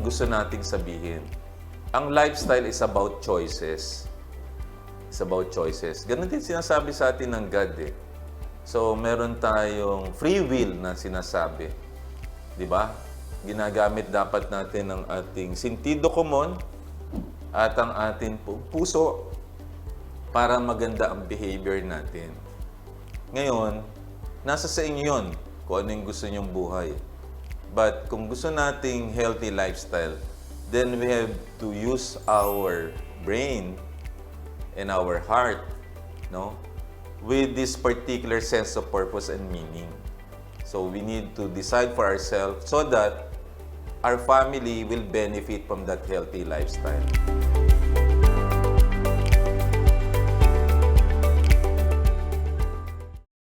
gusto nating sabihin. Ang lifestyle is about choices. It's about choices. Ganun din sinasabi sa atin ng God eh. So, meron tayong free will na sinasabi. Di ba? Ginagamit dapat natin ang ating sentido komon at ang ating pu- puso para maganda ang behavior natin. Ngayon, nasa sa inyo yun kung ano yung gusto nyong buhay. But kung gusto nating healthy lifestyle, then we have to use our brain and our heart, no? With this particular sense of purpose and meaning. So we need to decide for ourselves so that our family will benefit from that healthy lifestyle.